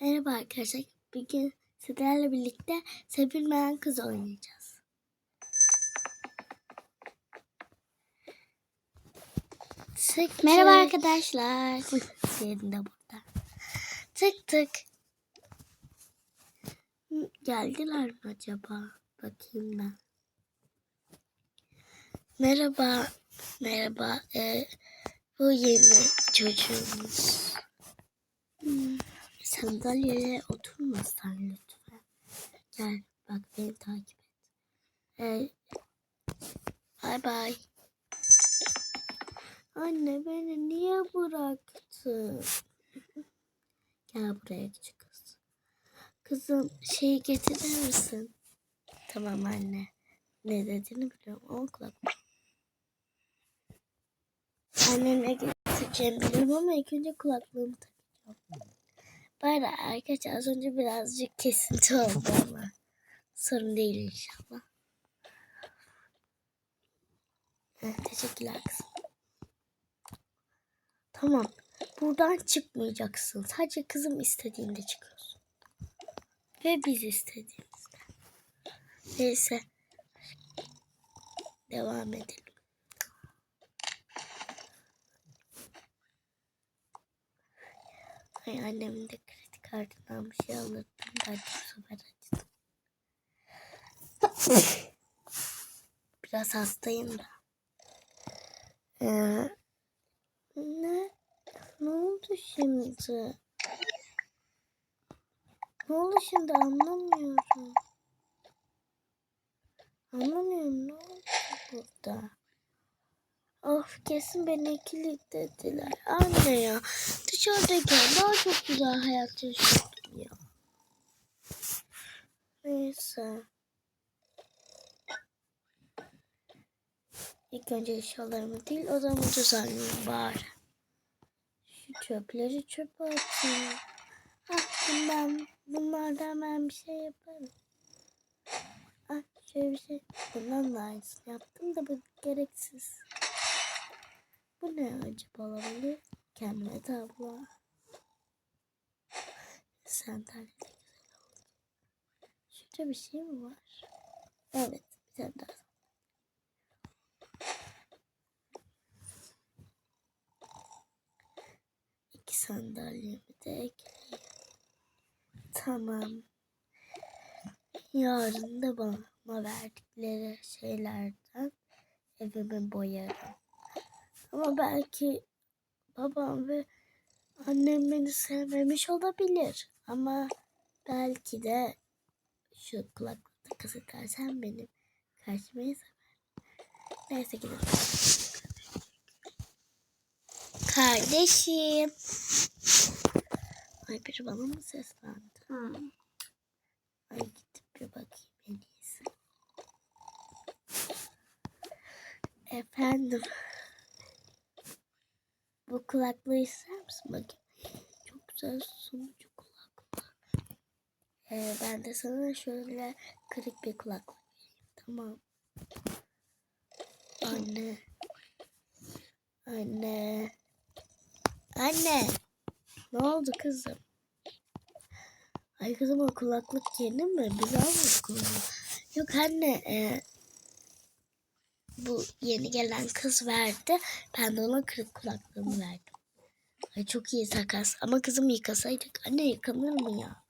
Merhaba arkadaşlar. Bugün sizlerle birlikte sevilmeyen kız oynayacağız. Tık Merhaba tık. arkadaşlar. Senin de burada. Tık tık. Geldiler mi acaba? Bakayım ben. Merhaba. Merhaba. Ee, bu yeni çocuğumuz. Sandalyeye oturmasan lütfen. Gel bak beni takip et. Ee, bay bay. Anne beni niye bıraktın? Gel buraya küçük kız. Kızım şeyi getirir misin? Tamam anne. Ne dediğini biliyorum. O kulak. Anne ne getireceğimi biliyorum ama ilk önce kulaklığımı takacağım. Bari arkadaşlar az önce birazcık kesinti oldu ama sorun değil inşallah. Evet, teşekkürler kızım. Tamam. Buradan çıkmayacaksın. Sadece kızım istediğinde çıkıyorsun. Ve biz istediğimizde. Neyse. Devam edelim. Ay annemin de kartından bir şey alırdım. Ben sefer acıdım. Biraz hastayım da. Ee, ne? Ne oldu şimdi? Ne oldu şimdi anlamıyorum. Anlamıyorum ne oldu burada? Of kesin beni kilitlediler. Anne ya dışarıdayken daha çok güzel hayat yaşıyordum ya. Neyse. İlk önce eşyalarımı değil odamı düzenleyeyim bari. Şu çöpleri çöpe atayım. Ah bundan, bunlardan ben bir şey yaparım. Ah şöyle bir şey. Bundan da aynısını yaptım da bu gereksiz. Bu ne acaba olabilir? Kendime tablo. Sandalye de güzel oldu. Şurada bir şey mi var? Evet bir tane daha. İki sandalyemi de ekleyeyim. Tamam. Yarın da bana verdikleri şeylerden evimi boyarım. Ama belki babam ve annem beni sevmemiş olabilir. Ama belki de şu kulaklık takası dersen benim karşımayı sever. Neyse gidelim. Kardeşim. Ay biri bana mı seslendi? Ay gidip bir bakayım en iyisi. Efendim. Bu kulaklığı ister misin bakayım? Çok güzel sunucu kulaklık. Ee, ben de sana şöyle kırık bir kulaklık vereyim. Tamam. Anne. Anne. Anne. Ne oldu kızım? Ay kızım o kulaklık yeni mi? Biz almadık onu. Yok anne. E, bu yeni gelen kız verdi. Ben de ona kırık kulaklığımı verdim. Ay çok iyi takas. Ama kızım yıkasaydık. Anne yıkanır mı ya?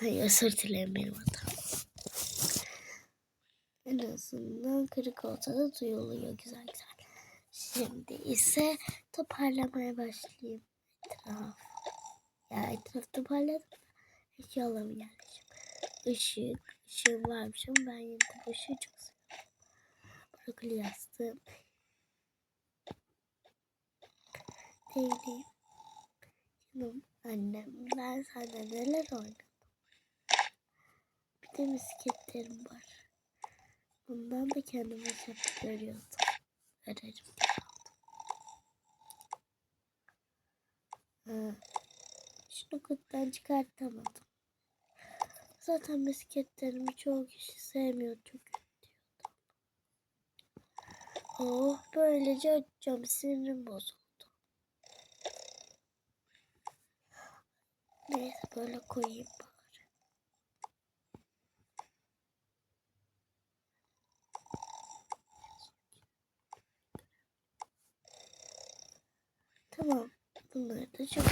Ay özür dilerim benim hatam. En azından kırık olsa da duyuluyor güzel güzel. Şimdi ise toparlamaya başlayayım. Etraf. Ya etraf toparladım. Eşyalarımı yerleşim. Işık. Işığım varmış ama ben yine ışığı çok Brokoli yastığım. Değilim. Canım annem ben senden neler oynadım. Bir de misketlerim var. Bundan da kendime hep görüyordum. Ararım diye şunu kutudan çıkartamadım. Zaten misketlerimi çoğu kişi sevmiyor. Diyordu. Oh böylece açacağım. Sinirim bozuldu. Neyse böyle koyayım bari. Tamam. Bunları da çok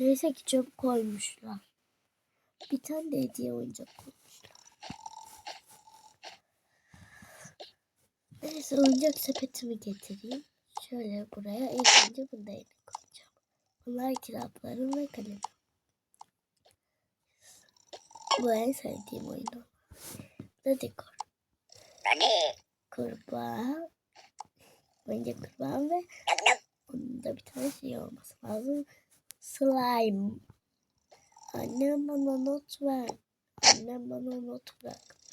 Neyse ki çöp koymuşlar. Bir tane de hediye oyuncak koymuşlar. Neyse oyuncak sepetimi getireyim. Şöyle buraya ilk önce bunu da koyacağım. Bunlar kitaplarım ve kalemim. Bu en sevdiğim oyunu. Da dekor. Kurbağa. Bence kurbağa ve onun da bir tane şey olması lazım. Slime. Annem bana not ver. Annem bana not bırakmış.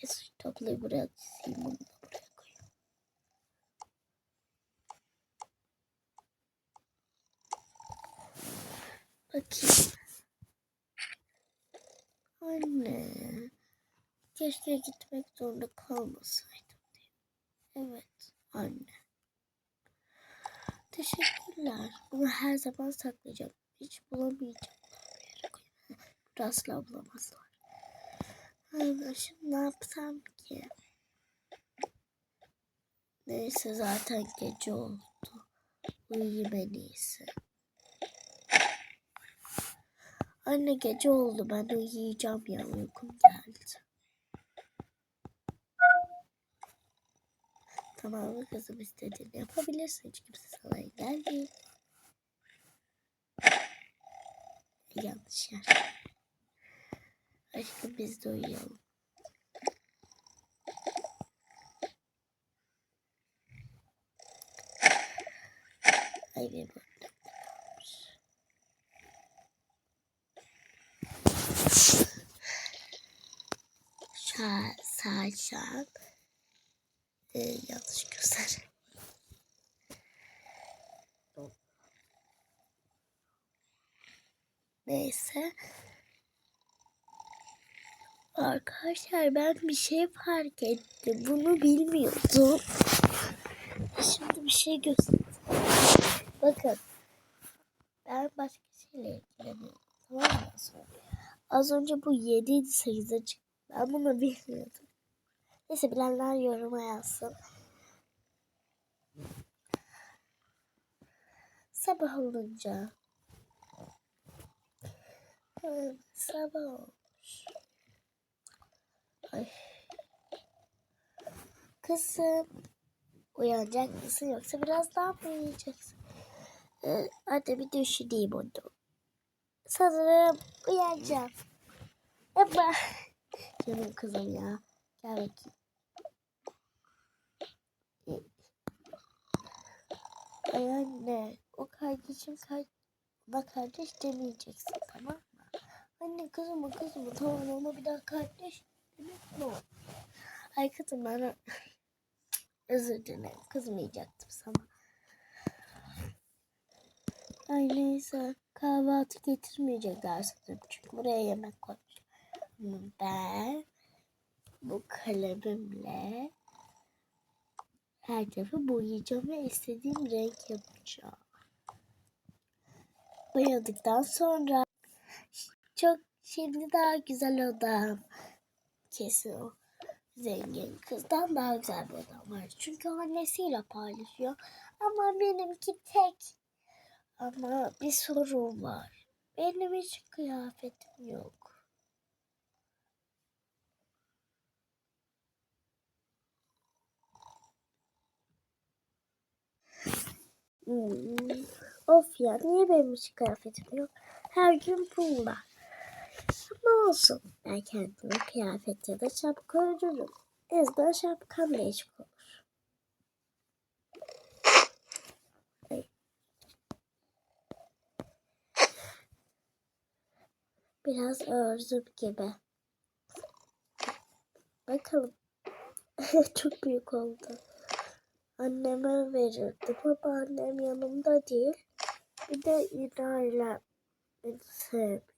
Şu tabloyu buraya çizeyim. Bunu da buraya koyayım. Bakayım. Anne. Keşke gitmek zorunda kalmasaydım. Evet anne. Teşekkürler. Bunu her zaman saklayacağım. Hiç bulamayacağım. Asla bulamazlar. Şimdi ne yapsam ki? Neyse zaten gece oldu. Uyuyayım en iyisi. Anne gece oldu ben uyuyacağım ya uykum geldi. Tamam kızım istediğini yapabilirsin. Hiç kimse sana engel değil. Yanlış yer. Aşkım biz de uyuyalım. Ay benim annem kalmış. Şu an saat şu an ee, yanlış göster. Neyse. Arkadaşlar ben bir şey fark ettim. Bunu bilmiyordum. Şimdi bir şey göstereyim. Bakın. Ben başka şeyle ilgileniyorum. Tamam mı? Az önce bu 7 idi 8'e çıktı. Ben bunu bilmiyordum. Neyse bilenler yoruma yazsın. Sabah olunca. Sabah olmuş. Kızım. Uyanacak mısın yoksa biraz daha mı uyuyacaksın? Ee, hadi bir düşüneyim onu. Sanırım uyanacağım. Baba. Canım kızım ya. Gel bakayım. Ay anne. O kardeşim kar ona kardeş demeyeceksin tamam mı? Anne kızım kızım tamam ona bir daha kardeş? Ay kızım ben özür dilerim kızmayacaktım sana. Ay neyse kahvaltı getirmeyecekler sanırım çünkü buraya yemek koymuş. Ben bu kalemimle her tarafı boyayacağım ve istediğim renk yapacağım. Boyadıktan sonra çok şimdi daha güzel odam. Kesin o zengin kızdan daha güzel bir odam var. Çünkü annesiyle paylaşıyor. Ama benimki tek. Ama bir sorun var. Benim hiç kıyafetim yok. Hmm. Of ya niye benim hiç kıyafetim yok? Her gün bunlar. Ama olsun. Ben kendime kıyafet ya da şapka örürüm. En azından şapkam değişik olur. Biraz ördüm gibi. Bakalım. Çok büyük oldu anneme verirdim ama annem yanımda değil. Bir de İlayla beni sevmiyor.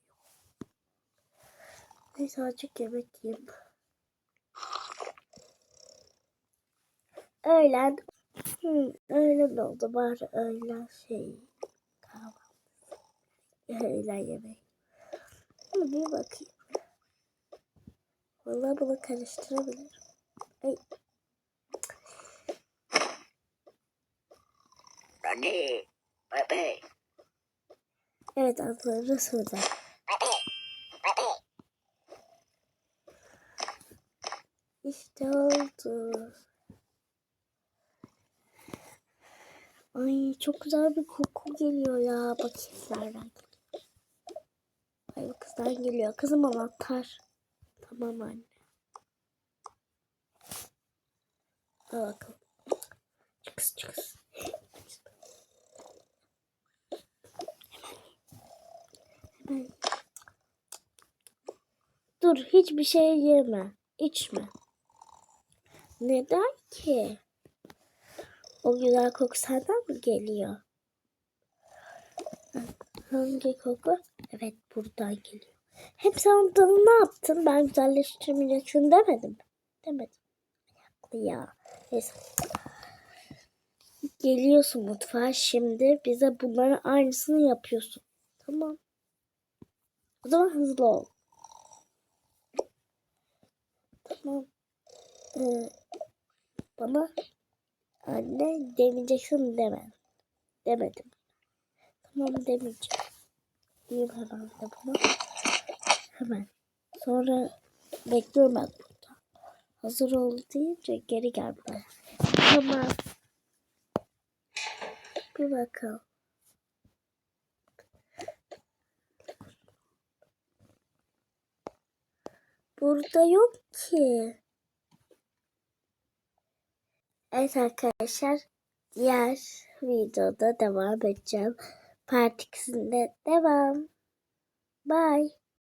Neyse azıcık yemek yiyeyim. Öğlen. Hmm, öğlen oldu bari öğlen şey kahvaltı. öğlen yemeği. Ama bir bakayım. Vallahi bunu karıştırabilirim. Ay. Anne, baba, Evet adları söyle. İşte oldu. Ay çok güzel bir koku geliyor ya. Bakayım nereden geliyor. Ay kızdan geliyor. Kızım anahtar. Tamam anne. Al bakalım. Çıkız çıkız. Dur hiçbir şey yeme. içme. Neden ki? O güzel koku senden mi geliyor? Hangi koku? Evet buradan geliyor. Hep sen ne yaptın? Ben güzelleştirmeyeceksin demedim. Demedim. Ayaklı ya. Neyse. Geliyorsun mutfağa şimdi bize bunların aynısını yapıyorsun. Tamam. O zaman hızlı ol. Tamam. Ee, bana anne demeyeceksin deme. Demedim. Tamam demeyeceğim. Diyeyim hemen de bunu. Hemen. Sonra bekliyorum ben burada. Hazır oldu deyince geri gel buraya. Tamam. Bir bakalım. Burada yok ki. Evet arkadaşlar diğer videoda devam edeceğim. Part 2'sinde devam. Bye.